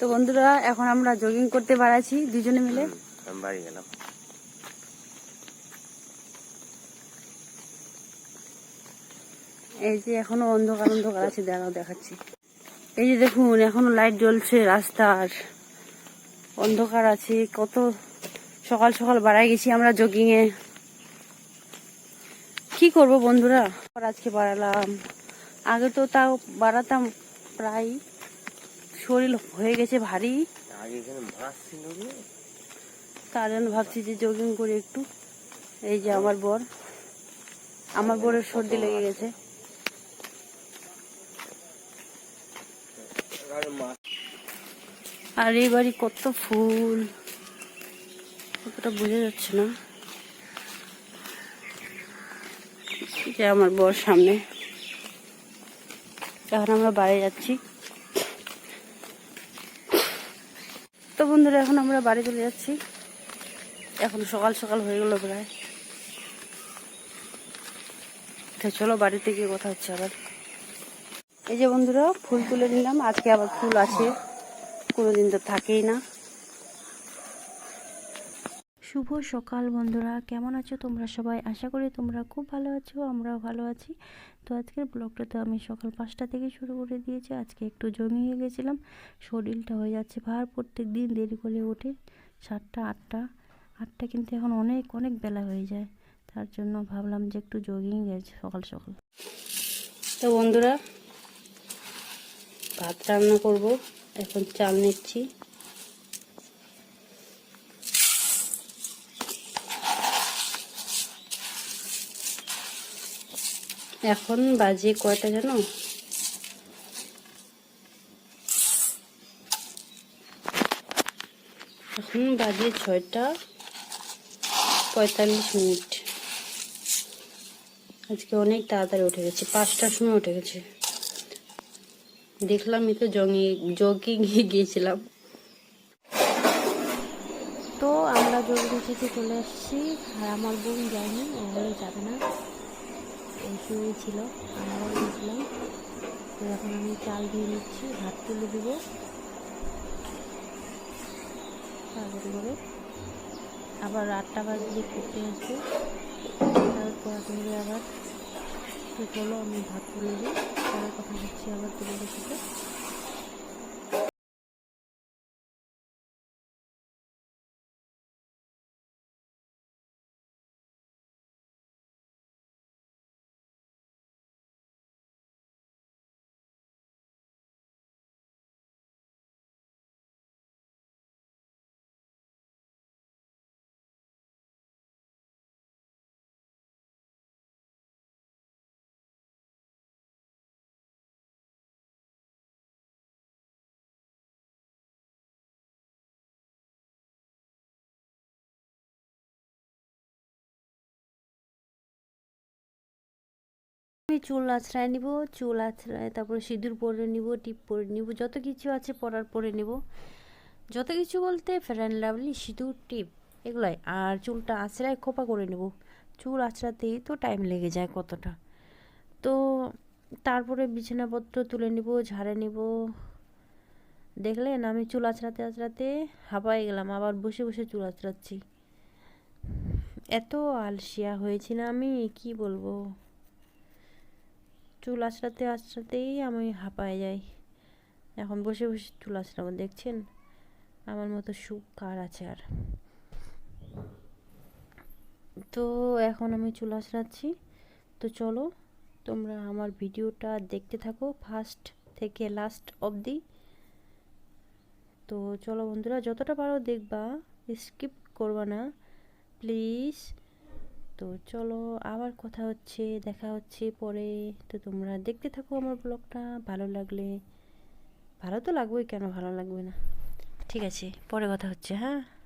তো বন্ধুরা এখন আমরা জগিং করতে বাড়াচ্ছি দুজনে মিলে। বাড়ি গেলাম। এই যে এখনও অন্ধকার অন্ধকার আছে দাঁড়াও দেখাচ্ছি। এই যে দেখুন এখনও লাইট জ্বলছে রাস্তার। অন্ধকার আছে কত সকাল সকাল বাড়াই গেছি আমরা জগিং এ কি করব বন্ধুরা? আজকে বাড়ালাম। আগে তো তাও বাড়াতাম প্রায় শরীর হয়ে গেছে ভারী। তার জন্য ভাবছি যে জগিং করি একটু। এই যে আমার বর। আমার বরের সর্দি লেগে গেছে। আর এই বাড়ি কত ফুল। কতটা বোঝা যাচ্ছে না। যে আমার বর সামনে। এখন আমরা বাইরে যাচ্ছি। তো বন্ধুরা, এখন আমরা বাড়ি চলে যাচ্ছি। এখন সকাল সকাল হয়ে গেল প্রায়। তো চলো বাড়িতে গিয়ে কথা হচ্ছে আবার। এই যে বন্ধুরা, ফুল তুলে নিলাম। আজকে আবার ফুল আছে। কোনোদিন তো থাকেই না। শুভ সকাল বন্ধুরা। কেমন আছো তোমরা সবাই? আশা করি তোমরা খুব ভালো আছো, আমরাও ভালো আছি। তো আজকের ব্লগটা তো আমি সকাল পাঁচটা থেকে শুরু করে দিয়েছি। আজকে একটু জমিয়ে গেছিলাম। শরীরটা হয়ে যাচ্ছে ভার প্রত্যেক দিন, দেরি করে ওঠে সাতটা, আটটা আটটা কিন্তু এখন অনেক অনেক বেলা হয়ে যায়। তার জন্য ভাবলাম যে একটু জগিং গেছে সকাল সকাল। তো বন্ধুরা, ভাত রান্না করব। এখন চাল নিচ্ছি। এখন বাজে কয়টা জানো? এখন বাজে ছয়টা পঁয়তাল্লিশ মিনিট। আজকে অনেক তাড়াতাড়ি উঠে গেছে, পাঁচটার সময় উঠে গেছে। দেখলামই তো জঙ্গি জগিং গিয়েছিলাম। তো আমরা জরুরি থেকে চলে এসেছি, আর আমার বোন যায়নি, ও যাবে না। শুয়েই ছিল আমরাও গেছিলাম তো এখন আমি চাল দিয়ে নিচ্ছি ভাত তুলে দেব। তাড়াতাড়ি করে আবার আটটা বাজলে করতে আসবে তারপর করে আবার ঠিক চলো আমি ভাত তুলে দিই, তার কথা হচ্ছে আবার তুলে সাথে। চুল আছড়ায় নিব, চুল আছড়ায় তারপরে সিঁদুর পরে নিব, টিপ পরে নিব, যত কিছু আছে পরার পরে নিব। যত কিছু বলতে ফেরান লাভলি সিঁদুর, টিপ, এগুলাই। আর চুলটা আছড়ায় খোপা করে নেব। চুল আছড়াতেই তো টাইম লেগে যায় কতটা। তো তারপরে বিছানাপত্র তুলে নিব, ঝাড়ে নিব। দেখলেন আমি চুল আছড়াতে আছড়াতে হাঁপাই গেলাম, আবার বসে বসে চুল আছড়াচ্ছি। এত আলসিয়া হয়েছি না আমি, কি বলব? চুল আঁচড়াতে আঁচড়াতেই আমি হাঁপায় যাই। এখন বসে বসে চুল আঁচড়াবো দেখছেন? আমার মতো সুখ কার আছে আর? তো এখন আমি চুল আঁচড়াচ্ছি তো চলো, তোমরা আমার ভিডিওটা দেখতে থাকো ফার্স্ট থেকে লাস্ট অবধি। তো চলো বন্ধুরা, যতটা পারো দেখবা, স্কিপ করবা না। প্লিজ তো চলো আবার কথা হচ্ছে, দেখা হচ্ছে পরে। তো তোমরা দেখতে থাকো আমার ব্লগটা ভালো লাগলে। ভালো তো লাগবেই, কেন ভালো লাগবে না? ঠিক আছে, পরে কথা হচ্ছে হ্যাঁ?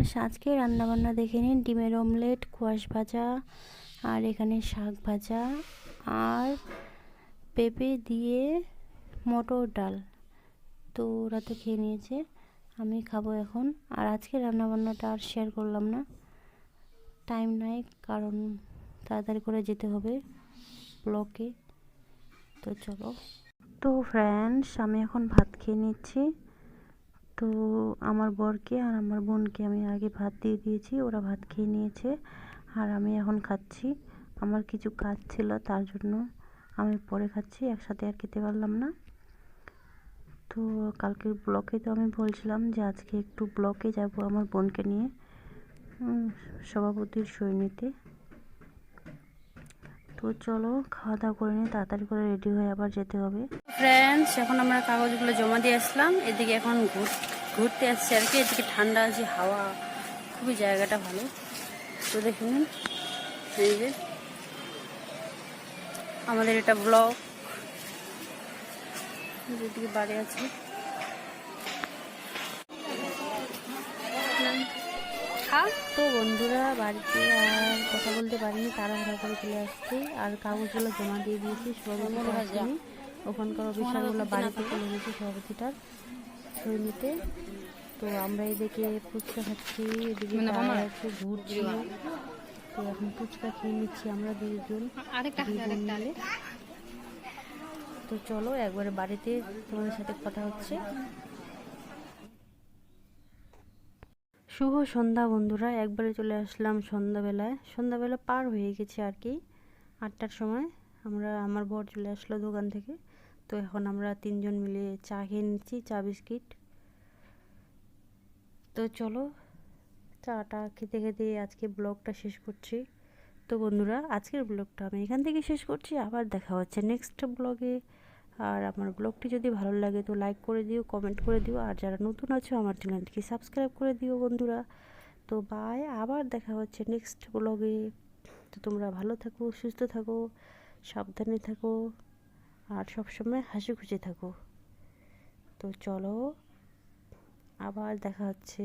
আজকে রান্নাবান্না দেখে নিন। ডিমের অমলেট কোয়াশ ভাজা, আর এখানে শাক ভাজা, আর পেঁপে দিয়ে মটর ডাল। তো ওরা তো খেয়ে নিয়েছে, আমি খাব এখন। আর আজকে রান্নাবান্নাটা আর শেয়ার করলাম না। টাইম নাই, কারণ তাড়াতাড়ি করে যেতে হবে ব্লকে তো চলো। তো ফ্রেন্ডস আমি এখন ভাত খেয়ে নিচ্ছি। তো আমার বরকে আর আমার বোনকে আমি আগে ভাত দিয়ে দিয়েছি, ওরা ভাত খেয়ে নিয়েছে আর আমি এখন খাচ্ছি। আমার কিছু কাজ ছিল, তার জন্য আমি পরে খাচ্ছি, একসাথে আর খেতে পারলাম না। তো কালকের ব্লকে তো আমি বলছিলাম যে আজকে একটু ব্লকে যাব আমার বোনকে নিয়ে সভাপতির সই নিতে তো চলো খাওয়া দাওয়া করে নিয়ে তাড়াতাড়ি করে রেডি হয়ে আবার যেতে হবে। ফ্রেন্ডস এখন আমরা কাগজগুলো জমা দিয়ে আসলাম, এদিকে এখন ঘুর- ঘুরতে আসছি আর কি এদিকে ঠান্ডা আছে হাওয়া খুবই জায়গাটা ভালো। তো দেখুন এই যে আমাদের এটা ব্লক। যেদিকে বাড়ি আছে। খা তো বন্ধুরা বাড়িতে আর কথা বলতে পারিনি তাড়াহুড়া করে চলে আসছি। আর কাগজগুলো জমা দিয়ে দিয়েছি সভাপতি আসেনি। ওখানকার অফিসারগুলো বাড়িতে চলে গেছে সভাপতিটার সই নিতে তো আমরা এদিকে ফুচকা খাচ্ছি এদিকে দাঁড়ায় ঘুরছি তো এখন ফুচকা খেয়ে নিচ্ছি আমরা দুজন মিলে। তো চলো একবারে বাড়িতে তোমাদের সাথে কথা হচ্ছে। শুভ সন্ধ্যা বন্ধুরা একবারে চলে আসলাম সন্ধ্যাবেলায়। সন্ধ্যাবেলা পার হয়ে গেছে আর কি আটটার সময়। আমরা আমার বর চলে আসলো দোকান থেকে। তো এখন আমরা তিনজন মিলে চা খেয়ে নিচ্ছি চা বিস্কিট। তো চলো, চাটা খেতে খেতে আজকে ব্লগটা শেষ করছি। তো বন্ধুরা, আজকের ব্লগটা আমি এখান থেকে শেষ করছি। আবার দেখা হচ্ছে নেক্সট ব্লগে আর আমার ব্লগটি যদি ভালো লাগে তো লাইক করে দিও কমেন্ট করে দিও। আর যারা নতুন আছো, আমার চ্যানেলটিকে সাবস্ক্রাইব করে দিও বন্ধুরা। তো বাই আবার দেখা হচ্ছে নেক্সট ব্লগে তো তোমরা ভালো থাকো, সুস্থ থাকো, সাবধানে থাকো, আর সবসময় হাসি খুশি থাকো। তো চলো। আবার দেখা হচ্ছে।